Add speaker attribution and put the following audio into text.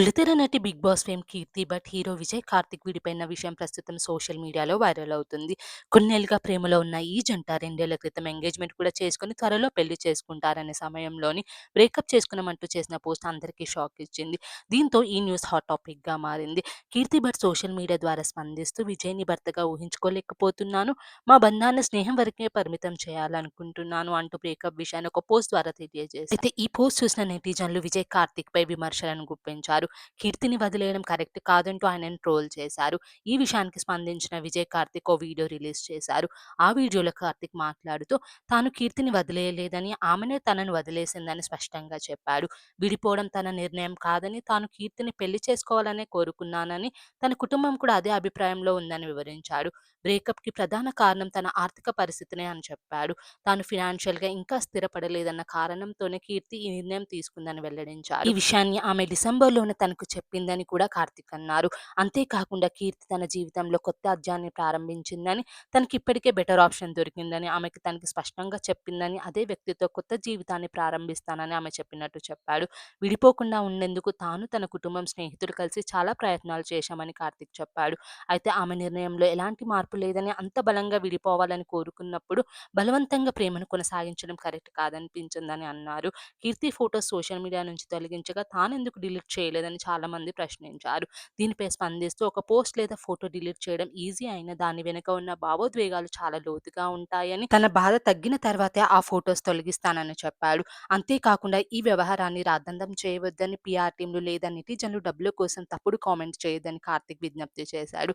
Speaker 1: బుల్లితెర నటి 'Bigg Boss' fame Keerthi Bhat, hero Vijay Karthik విడిపోయిన విషయం ప్రస్తుతం సోషల్ మీడియాలో వైరల్ అవుతుంది. కొన్నేళ్ళుగా ప్రేమలో ఉన్న ఈ జంట రెండేళ్ళ క్రితం ఎంగేజ్మెంట్ కూడా చేసుకుని త్వరలో పెళ్ళి చేసుకుంటారనే సమయంలోని బ్రేకప్ చేసుకున్నామంటూ చేసిన పోస్ట్ అందరికీ షాక్ ఇచ్చింది. దీంతో ఈ న్యూస్ హాట్ టాపిక్గా మారింది. కీర్తి భట్ సోషల్ మీడియా ద్వారా స్పందిస్తూ విజయ్‌ని భర్తగా ఊహించుకోలేకపోతున్నాను. మా బంధాన్ని స్నేహం వరకే పరిమితం చేయాలనుకుంటున్నాను అంటూ బ్రేకప్ విషయాన్ని ఒక పోస్ట్ ద్వారా తెలియజేసి అయితే ఈ పోస్ట్ చూసిన నెటిజన్లు విజయ్ కార్తిక్‌పై విమర్శలను గుప్పించారు. కీర్తిని వదిలేయడం కరెక్ట్ కాదంటూ ఆయనను ట్రోల్ చేశారు. ఈ విషయానికి స్పందించిన విజయ్ కార్తిక్ ఓ వీడియో రిలీజ్ చేశారు. ఆ వీడియోలో కార్తిక్ మాట్లాడుతూ తాను కీర్తిని వదిలేయలేదని, ఆమెనే తనను వదిలేసిందని స్పష్టంగా చెప్పాడు. విడిపోవడం తన నిర్ణయం కాదని, తాను కీర్తిని పెళ్ళి చేసుకోవాలనే కోరుకున్నానని, తన కుటుంబం కూడా అదే అభిప్రాయంలో ఉందని వివరించాడు. బ్రేకప్‌కి ప్రధాన కారణం తన ఆర్థిక పరిస్థితినే అని చెప్పాడు. తాను ఫినాన్షియల్గా ఇంకా స్థిరపడలేదన్న కారణంతోనే కీర్తి ఈ నిర్ణయం తీసుకుందని వెల్లడించారు. ఈ విషయాన్ని ఆమె డిసెంబర్‌లోనే తనకు చెప్పిందని కూడా కార్తిక్ అన్నారు. అంతేకాకుండా కీర్తి తన జీవితంలో కొత్త అధ్యాయాన్ని ప్రారంభించిందని, తనకి ఇప్పటికే బెటర్ ఆప్షన్ దొరికిందని, ఆమెకి తనకి స్పష్టంగా చెప్పిందని, అదే వ్యక్తితో కొత్త జీవితాన్ని ప్రారంభిస్తానని ఆమె చెప్పినట్టు చెప్పాడు. విడిపోకుండా ఉండేందుకు తాను, తన కుటుంబం, స్నేహితులు కలిసి చాలా ప్రయత్నాలు చేశామని కార్తిక్ చెప్పాడు. అయితే ఆమె నిర్ణయంలో ఎలాంటి మార్పు లేదని, అంత బలంగా విడిపోవాలని కోరుకున్నప్పుడు బలవంతంగా ప్రేమను కొనసాగించడం కరెక్ట్ కాదనిపించిందని అన్నారు. కీర్తి ఫోటో సోషల్ మీడియా నుంచి తొలగించగా తానెందుకు డిలీట్ చేయలేదు లేదని చాలామంది ప్రశ్నించారు. దీనిపై స్పందిస్తూ ఒక పోస్ట్ లేదా ఫోటో డిలీట్ చేయడం ఈజీ అయినా దాని వెనుక ఉన్న భావోద్వేగాలు చాలా లోతుగా ఉంటాయని, తన బాధ తగ్గిన తర్వాతే ఆ ఫోటోస్ తొలగిస్తానని చెప్పాడు. అంతేకాకుండా ఈ వ్యవహారాన్ని రాద్ధాంతం చేయవద్దని, పిఆర్ టీంలు లేదా నిటిజన్లు డబ్బుల కోసం తప్పుడు కామెంట్ చేయొద్దని కార్తిక్ విజ్ఞప్తి చేశాడు.